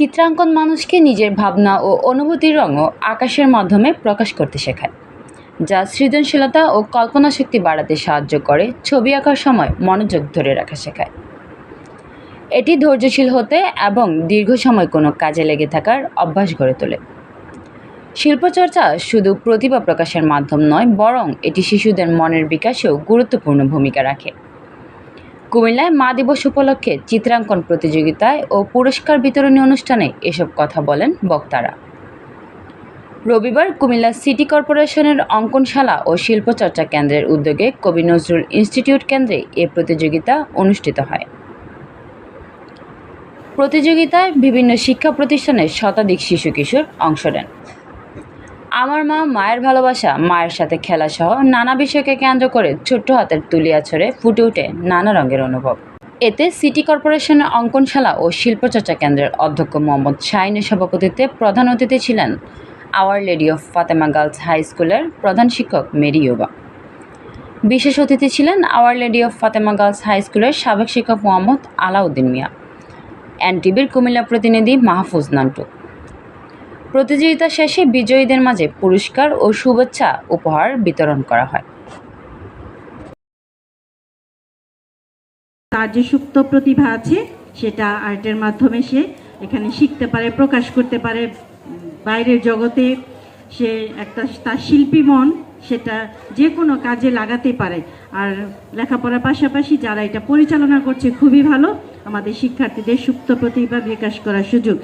চিত্রাঙ্কন মানুষকে নিজের ভাবনা ও অনুভূতির রঙও আকাশের মাধ্যমে প্রকাশ করতে শেখায়, যা সৃজনশীলতা ও কল্পনা শক্তি বাড়াতে সাহায্য করে, ছবি আঁকার সময় মনোযোগ ধরে রাখা শেখায়। এটি ধৈর্যশীল হতে এবং দীর্ঘ সময় কোনো কাজে লেগে থাকার অভ্যাস গড়ে তোলে। শিল্পচর্চা শুধু প্রতিভা প্রকাশের মাধ্যম নয়, বরং এটি শিশুদের মনের বিকাশেও গুরুত্বপূর্ণ ভূমিকা রাখে। কুমিল্লায় মা দিবস উপলক্ষে চিত্রাঙ্কন প্রতিযোগিতায় ও পুরস্কার বিতরণী অনুষ্ঠানে এসব কথা বলেন বক্তারা। রবিবার কুমিল্লা সিটি কর্পোরেশনের অঙ্কনশালা ও শিল্পচর্চা কেন্দ্রের উদ্যোগে কবি নজরুল ইনস্টিটিউট কেন্দ্রে এ প্রতিযোগিতা অনুষ্ঠিত হয়। প্রতিযোগিতায় বিভিন্ন শিক্ষা প্রতিষ্ঠানের শতাধিক শিশু কিশোর অংশ নেন। আমার মা মায়ের ভালোবাসা, মায়ের সাথে খেলা সহ নানা বিষয়কে কেন্দ্র করে ছোট্ট হাতের তুলিয়া ছড়ে ফুটে ওঠে নানা রঙের অনুভব। এতে সিটি কর্পোরেশনের অঙ্কনশালা ও শিল্পচর্চা কেন্দ্রের অধ্যক্ষ মোহাম্মদ শাহিনের সভাপতিত্বে প্রধান অতিথি ছিলেন our lady of Fatema girls high স্কুলের প্রধান শিক্ষক মেরি ইয়োবা বিশেষ অতিথি ছিলেন our lady of Fatema girls high স্কুলের সাবেক শিক্ষক মোহাম্মদ আলাউদ্দিন মিয়া। এনটিভির কুমিল্লা প্রতিনিধি মাহফুজ নান্টু। প্রতিযোগিতা শেষে বিজয়ীদের মাঝে পুরস্কার ও শুভেচ্ছা উপহার বিতরণ করা হয়। তার যে সুপ্ত প্রতিভা আছে, সেটা আর্টের মাধ্যমে সে এখানে শিখতে পারে, প্রকাশ করতে পারে। বাইরের জগতে সে একটা তার শিল্পী মন, সেটা যে কোনো কাজে লাগাতে পারে। আর লেখাপড়ার পাশাপাশি যারা এটা পরিচালনা করছে, খুবই ভালো। আমাদের শিক্ষার্থীদের সুপ্ত প্রতিভা বিকাশ করার সুযোগ।